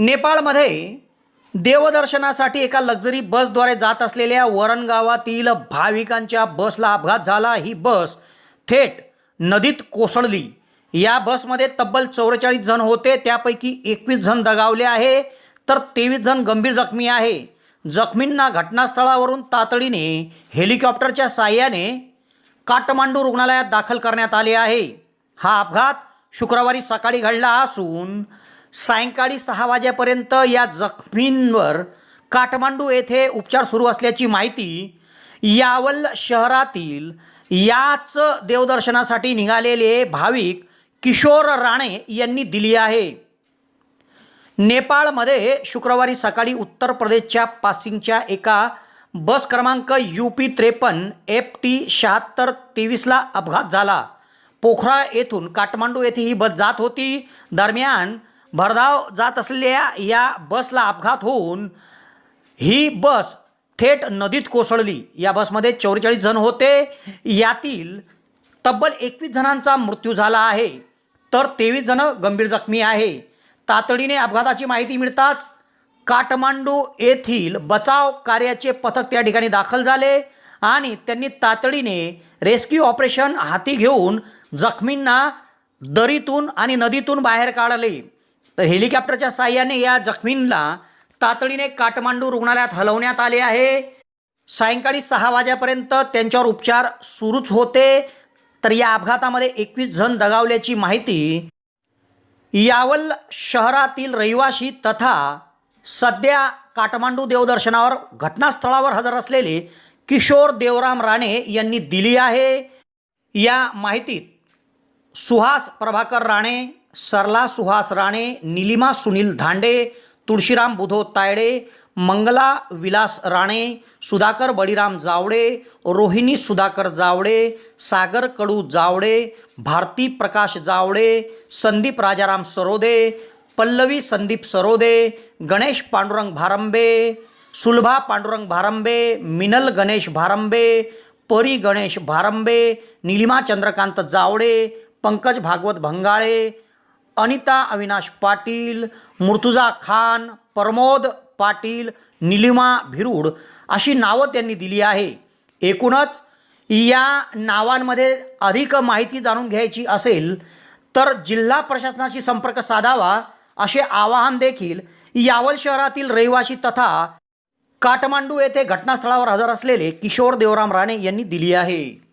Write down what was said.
नेपाळमध्ये देवदर्शनासाठी एका लक्झरी बसद्वारे जात असलेल्या वरण गावातील भाविकांच्या बसला अपघात झाला. ही बस थेट नदीत कोसळली. या बसमध्ये तब्बल चौवेचाळीस जण होते. त्यापैकी एकवीस जण दगावले आहे. तर तेवीस जण गंभीर जखमी आहे. जखमींना घटनास्थळावरून तातडीने हेलिकॉप्टरच्या साह्याने काठमांडू रुग्णालयात दाखल करण्यात आले आहे. हा अपघात शुक्रवारी सकाळी घडला असून सायंकाळी सहा वाजेपर्यंत या जखमींवर काठमांडू येथे उपचार सुरू असल्याची माहिती यावल शहरातील याच देवदर्शनासाठी निघालेले भाविक किशोर राणे यांनी दिली आहे. नेपाळमध्ये शुक्रवारी सकाळी उत्तर प्रदेशच्या पासिंगच्या एका बस क्रमांक यू पी त्रेपन्न एफ टी शहात्तर तेवीसला अपघात झाला. पोखरा येथून काठमांडू येथे ही बस जात होती. दरम्यान भरधाव जात असलेल्या या बसला अपघात होऊन ही बस थेट नदीत कोसळली. या बसमध्ये चौवेचाळीस जण होते. यातील तब्बल एकवीस जणांचा मृत्यू झाला आहे. तर तेवीस जण गंभीर जखमी आहे. तातडीने अपघाताची माहिती मिळताच काठमांडू येथील बचाव कार्याचे पथक त्या ठिकाणी दाखल झाले आणि त्यांनी तातडीने रेस्क्यू ऑपरेशन हाती घेऊन जखमींना दरीतून आणि नदीतून बाहेर काढले. तर हेलिकॉप्टरच्या साह्याने या जखमींना तातडीने काठमांडू रुग्णालयात हलवण्यात आले आहे. सायंकाळी सहा वाजेपर्यंत त्यांच्यावर उपचार सुरूच होते. तर या अपघातामध्ये एकवीस जण दगावल्याची माहिती यावल शहरातील रहिवाशी तथा सध्या काठमांडू देवदर्शनावर घटनास्थळावर हजर असलेले किशोर देवराम राणे यांनी दिली आहे. या माहितीत सुहास प्रभाकर राणे सरला सुहास राणे निलिमा सुनील धांडे तुळशीराम बुधो तायडे मंगला विलास राणे सुधाकर बळीराम जावडे रोहिणी सुधाकर जावडे सागर कडू जावडे भारती प्रकाश जावडे संदीप राजाराम सरोदे पल्लवी संदीप सरोदे गणेश पांडुरंग भारंबे सुलभा पांडुरंग भारंबे मिनल गणेश भारंबे परी गणेश भारंबे निलिमा चंद्रकांत जावडे पंकज भागवत भंगाळे अनिता अविनाश पाटील मुर्तुजा खान प्रमोद पाटील निलिमा भिरूड अशी नावं त्यांनी दिली आहे. एकूणच या नावांमध्ये अधिक माहिती जाणून घ्यायची असेल तर जिल्हा प्रशासनाशी संपर्क साधावा असे आवाहन देखील यावल शहरातील रहिवासी तथा काठमांडू येथे घटनास्थळावर हजर असलेले किशोर देवराम राणे यांनी दिली आहे.